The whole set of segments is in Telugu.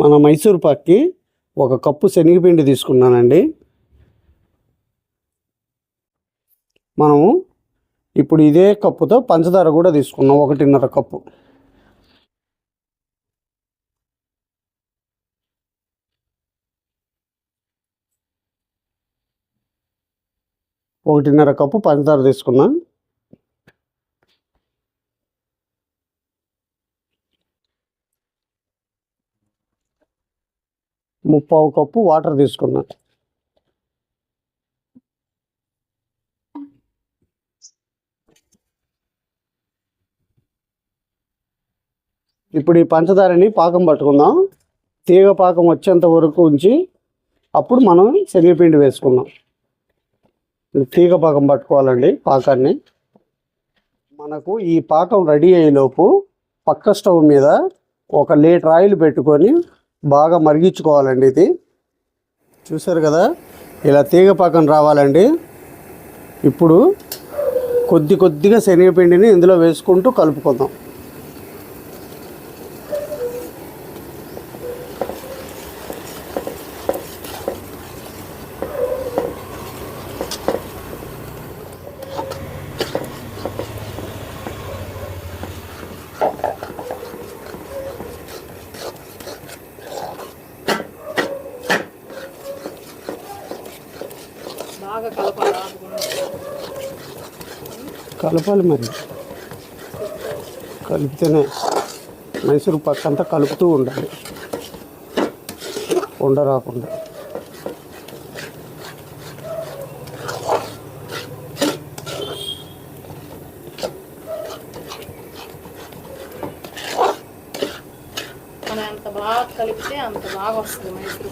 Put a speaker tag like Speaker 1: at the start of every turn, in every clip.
Speaker 1: మన మైసూర్ పాక్కి ఒక కప్పు శనగపిండి తీసుకున్నానండి. మనము ఇప్పుడు ఇదే కప్పుతో పంచదార కూడా తీసుకున్నాం ఒకటిన్నర కప్పు. ఒకటిన్నర కప్పు పంచదార తీసుకున్నాం. ముప్పావు కప్పు వాటర్ తీసుకున్నా. ఇప్పుడు ఈ పంచదారని పాకం పట్టుకుందాం. తీగ పాకం వచ్చేంత వరకు ఉంచి అప్పుడు మనం శనగపిండి వేసుకుందాం. తీగ పాకం పట్టుకోవాలండి పాకాన్ని. మనకు ఈ పాకం రెడీ అయ్యేలోపు పక్క స్టవ్ మీద ఒక లీటర్ ఆయిల్ పెట్టుకొని బాగా మరిగించుకోవాలండి ఇది. చూసారు కదా? ఇలా తీగ పాకం రావాలండి. ఇప్పుడు కొద్ది కొద్దిగా శనగపిండిని ఇందులో వేసుకుంటూ కలుపుకుందాం
Speaker 2: బాగా కలపాలి
Speaker 1: మరి. కలిపితేనే మైసూరు పక్కంతా కలుపుతూ ఉండాలి. ఉండ రాకుండా.
Speaker 2: బాగా కలిపితే అంత బాగా వస్తుంది మైసూర్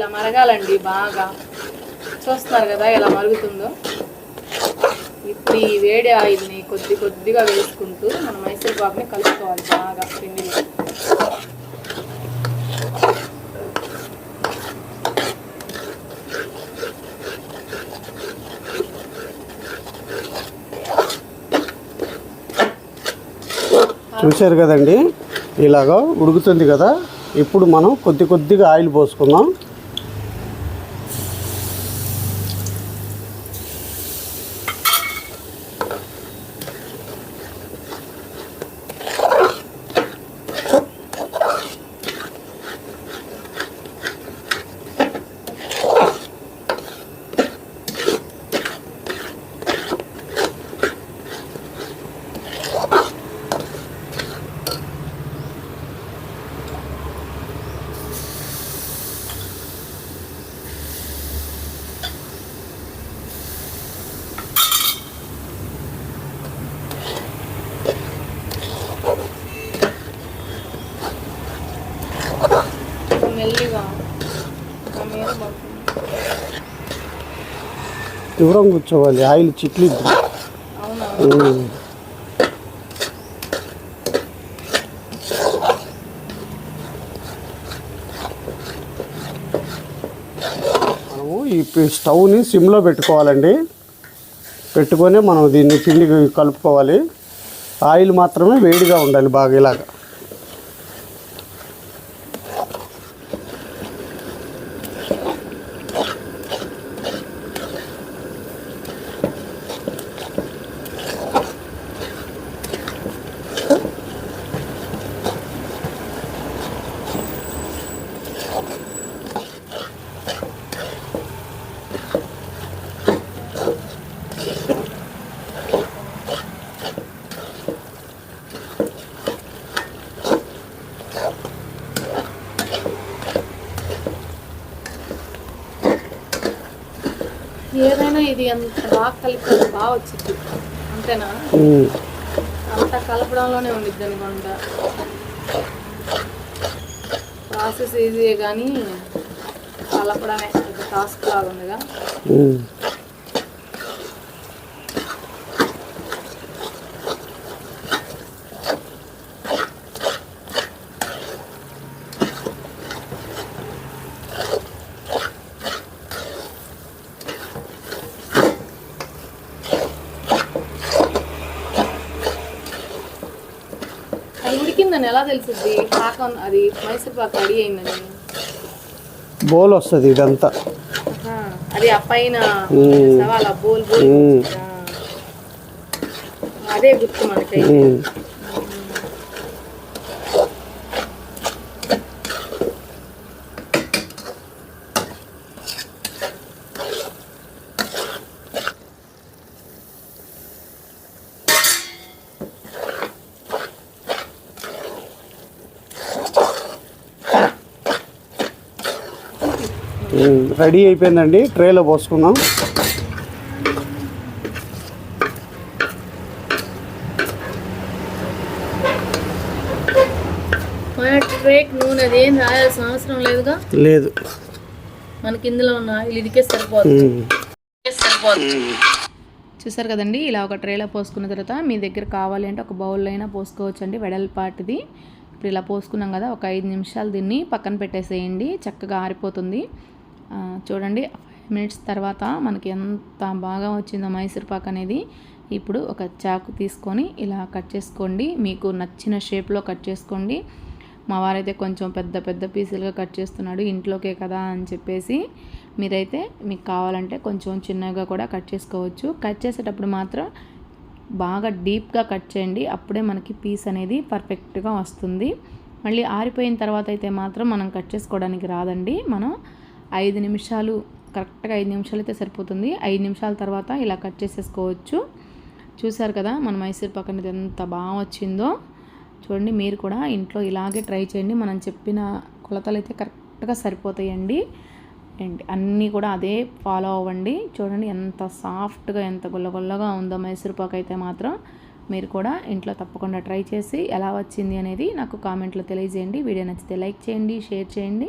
Speaker 2: ఇలా మరగాలండి బాగా. చూస్తున్నారు కదా ఇలా మరుగుతుందో. ఇప్పుడు ఈ వేడి ఆయిల్ని కొద్ది కొద్దిగా వేసుకుంటూ మన మైసూర్ పాకుని కలుపుకోవాలి బాగా పిండిలో.
Speaker 1: చూశారు కదండి? ఇలాగ ఉడుకుతుంది కదా. ఇప్పుడు మనం కొద్ది కొద్దిగా ఆయిల్ పోసుకుందాం
Speaker 2: మెల్లిగా ఒక మీద పడుతుంది.
Speaker 1: దూరం కూర్చోవాలి. ఆయిల్ చిట్లు మనము ఈ స్టవ్ని సిమ్లో పెట్టుకోవాలండి. పెట్టుకొని మనం దీన్ని పిండి కలుపుకోవాలి. ఆయిల్ మాత్రమే వేడిగా ఉండాలి బాగా ఇలాగా.
Speaker 2: ఏదైనా ఇది ఎంత బాగా కలిపి బాగా వచ్చింది. అంతేనా. అంతా కలపడంలోనే ఉండిద్ది అనుకుంటా. ప్రాసెస్ ఈజీయే కానీ కలపడమే. టాస్క్ లాగా ఉందిగా. అయిందని ఎలా తెలుసుద్ది? పాకం అది మైసూర్ పాక రెడీ అయిందని.
Speaker 1: బోల్ వస్తుంది ఇదంతా.
Speaker 2: అది ఆ పైన. సవాల బోల్ బోల్? అదే గుర్తు మనకి
Speaker 1: రెడీ అయిపోయిందండి. ట్రేలో పోసుకుందాం.
Speaker 2: మన ట్రేక్ నూనె అదేం రాయాల్సిన అవసరం లేదుగా?
Speaker 1: లేదు.
Speaker 2: మనకి ఇందులో ఉన్న ఆయిల్ ఇదికే సరిపోతుంది
Speaker 1: ఉమ్.
Speaker 2: చూసారు కదండి ఇలా ఒక ట్రేలో పోసుకున్న తర్వాత మీ దగ్గర కావాలి అంటే ఒక బౌల్లో అయినా పోసుకోవచ్చు అండి వెడల్పాటిది. ఇప్పుడు ఇలా పోసుకున్నాం కదా ఒక ఐదు నిమిషాలు దీన్ని పక్కన పెట్టేసేయండి. చక్కగా ఆరిపోతుంది. చూడండి ఫైవ్ మినిట్స్ తర్వాత మనకి ఎంత బాగా వచ్చిందో మైసూర్ పాక్ అనేది. ఇప్పుడు ఒక చాకు తీసుకొని ఇలా కట్ చేసుకోండి. మీకు నచ్చిన షేప్లో కట్ చేసుకోండి. మా వారైతే కొంచెం పెద్ద పెద్ద పీసులుగా కట్ చేస్తున్నాడు ఇంట్లోకే కదా అని చెప్పేసి. మీరైతే మీకు కావాలంటే కొంచెం చిన్నగా కూడా కట్ చేసుకోవచ్చు. కట్ చేసేటప్పుడు మాత్రం బాగా డీప్గా కట్ చేయండి. అప్పుడే మనకి పీస్ అనేది పర్ఫెక్ట్గా వస్తుంది. మళ్ళీ ఆరిపోయిన తర్వాత అయితే మాత్రం మనం కట్ చేసుకోవడానికి రాదండి. మనం ఐదు నిమిషాలు కరెక్ట్గా ఐదు నిమిషాలు అయితే సరిపోతుంది. ఐదు నిమిషాల తర్వాత ఇలా కట్ చేసేసుకోవచ్చు. చూసారు కదా మన మైసూర్ పాక్ అనేది ఎంత బాగా వచ్చిందో. చూడండి మీరు కూడా ఇంట్లో ఇలాగే ట్రై చేయండి. మనం చెప్పిన కొలతలు అయితే కరెక్ట్గా సరిపోతాయండి. అండ్ అన్నీ కూడా అదే ఫాలో అవ్వండి. చూడండి ఎంత సాఫ్ట్గా ఎంత గుల్లగుల్లగా ఉందో మైసూర్ పాక్ అయితే మాత్రం. మీరు కూడా ఇంట్లో తప్పకుండా ట్రై చేసి ఎలా వచ్చింది అనేది నాకు కామెంట్లో తెలియజేయండి. వీడియో నచ్చితే లైక్ చేయండి షేర్ చేయండి.